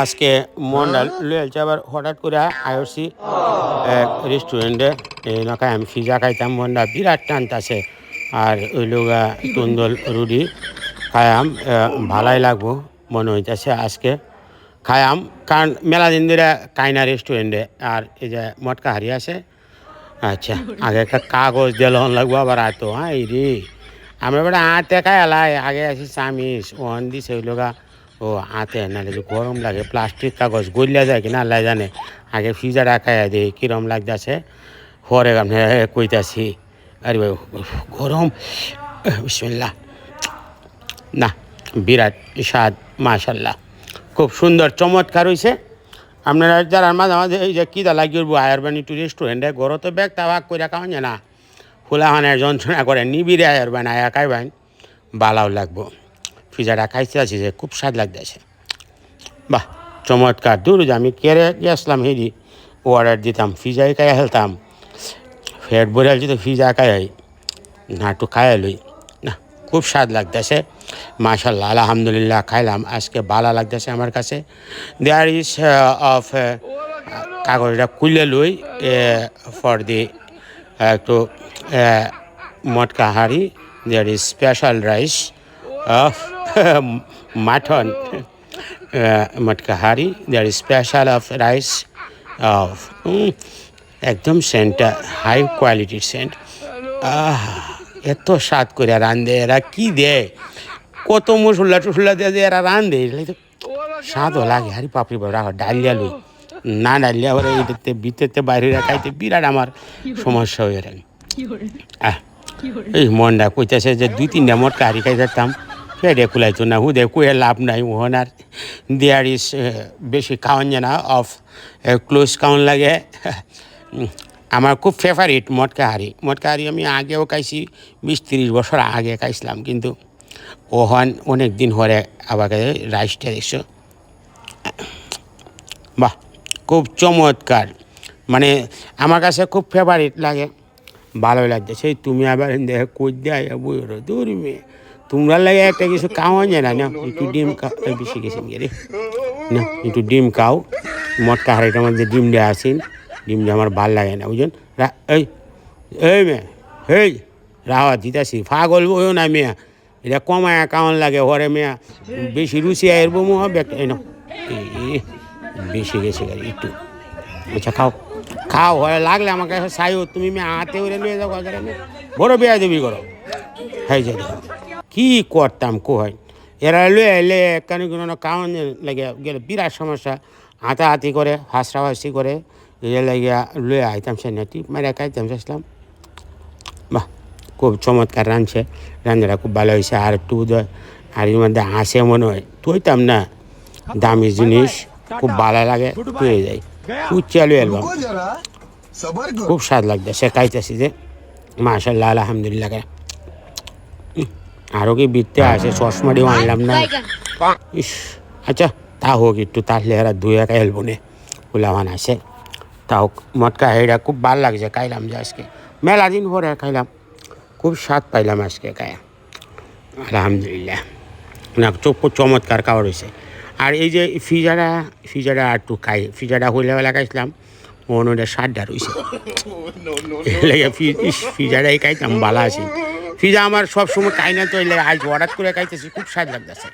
আজকে মনটা লুয়েলছে আবার হঠাৎ করে আইসি রেস্টুরেন্টে এই নকায় আমি ফিজা খাইতাম মনটা বিরাট টানতাছে আর ওই লোক তুন্দল রুডি খায়াম ভালাই লাগবো মনে হইতেছে আজকে। খায়াম কারণ মেলা দিন ধরে কাইনা রেস্টুরেন্টে আর এই যে মটকা হারি আছে। আচ্ছা আগে একটা কাগজ দিল লাগবো, আবার আতো হ্যাঁ রে। আমরা বেটা হাতে খাই আগে আছি চামিস ওয়ান দিছে ওই লোকা ও, হাতে নাহলে যে গরম লাগে, প্লাস্টিক কাগজ গলিয়া যায় কিনা আল্লাহ জানে। আগে ফ্রিজার খাই দিই কিরম লাগতেছে। পরে আপনি কইতাছি, আরে ভাই, গরম, বিসমিল্লাহ। না, বিরাট স্বাদ, মাশাল্লাহ। খুব সুন্দর, চমৎকার হয়েছে আপনারা যারা মাঝে মাঝে এই যে কীদা লাগিয়ে আয়ারবানি টু রেস্টুরেন্টে গরো তো ব্যাগ তা ভাগ করে খাওয়া যায় না। ফুলাহানের যন্ত্রণা করে, নিবিড়ে আয়ারবান আয়া খাইবান, বালাও লাগবো। ফিজাটা খাইতে আছি যে খুব স্বাদ লাগতেছে বাহ, চমৎকার, দূর আমি কেড়ে গেছিলাম হেরি অর্ডার দিতাম ফিজাই খাই হেলতাম ফেট বলে তো ফিজা খাই না একটু খাই লই। না, খুব স্বাদ লাগতেছে মাশাল্লাহ আলহামদুলিল্লাহ, খাইলাম। আজকে ভালো লাগতেছে আমার কাছে। দেয়ার ইজ অফ কাগজটা খুলে লই ফর দি একটু মটকা হাড়ি। There is special rice of mutton matka handi there is special of rice of একদম সেন্টটা হাই কোয়ালিটির সেন্ট আহ এত স্বাদ করে রান্ধে এরা কি দেয় কত মশলা টসলা দিয়ে এরা রান্ধে স্বাদও লাগে হারি পাপড়ি বাবা ডালিয়া লই না ডালিয়া ওরা এইটাতে ভিতরতে বাইরে রাখাইতে বিরাট আমার সমস্যা হয়ে আহ এই মনটা কইতেছে যে দুই তিনটা মোট কারি খাই ফেডে কুলাইতো না হুদে কুয়ে লাভ নাই ওহনার দেয়ার ইস বেশি খাওয়ান অফ ক্লোজ খাওয়ান লাগে। আমার খুব ফেভারিট মটকা হাড়ি। মটকা হাড়ি আমি আগেও খাইছি, বিশ তিরিশ বছর আগে খাইছিলাম, কিন্তু ওহন অনেক দিন হরে আবার রাইসটা দেখছ বাহ, খুব চমৎকার। মানে আমার কাছে খুব ফেভারিট লাগে। ভালো লাগছে সেই তুমি আবার দেখে কই দেয় বুঝলো দূর মেয়ে। তোমরা লাগে একটা কিছু খাওয়া যায় না একটু ডিম বেশি গেছে রে। না একটু ডিম খাও মটকা হাড়িটার মধ্যে ডিম দেওয়া আছেন ডিম দিয়ে আমার ভালো লাগে না বুঝলেন? এই এই মেয়ে এই রাওয়া দিতাছি পাগল বইও না মেয়া এটা কমায় কাউন লাগে হরে মেয়া বেশি রুচি এই নাও। এই, বেশি গেছে গাড়ি একটু। আচ্ছা খাও খাও হরে লাগলে আমাকে সাইও তুমি মেয়ে হাতে উড়ে নিয়ে যাও বড় বিয়া দেবি করো। হ্যাঁ যে দেখো। কি করতাম কোহাই এরা লো এলে কেন কোনো কারণ লাগে গেলে বিরাট সমস্যা। হাতাহাতি করে হাসরাহাসি করে এ লাগিয়া আইতাম সে নেটি মারে খাইতাম চাইছিলাম বাহ খুব চমৎকার রাঁধছে। রান্নাটা খুব ভালো হয়েছে আর একটু দেয় আর এর মধ্যে হাসে মনে হয়। তুইতাম না দামি জিনিস খুব ভালো লাগে পেয়ে যাই। উচ্চালু অ্যালবাম। খুব স্বাদ লাগছে সে খাইতেছি যে। মাসাল্লাহ আলহামদুলিল্লাহ আরও কি বিত্তে আছে চশমাটিও আনলাম না। ইস আচ্ছা তা হোক একটু তাহলে এরা দুই একা এলবো নে। ফুলাবান আছে তাও মটকা হেটা খুব ভালো লাগছে খাইলাম যে আজকে। মেলা দিন পরে খাইলাম। খুব স্বাদ পাইলাম আজকে খায়। আলহামদুলিল্লাহ। না চোখ চমৎকার খাওয়া রয়েছে আর এই যে ফিজাটা ফিজাটা আর একটু খাই। ফিজাটা হইলে বেলা খাইছিলাম ওটা সাতটা রয়েছে ফিজাটাই খাইতাম ভালো আছি। ফিজা আমার সব সময় খাই না তো আজ হঠাৎ করে খাইতেছি খুব স্বাদ লাগতেছে।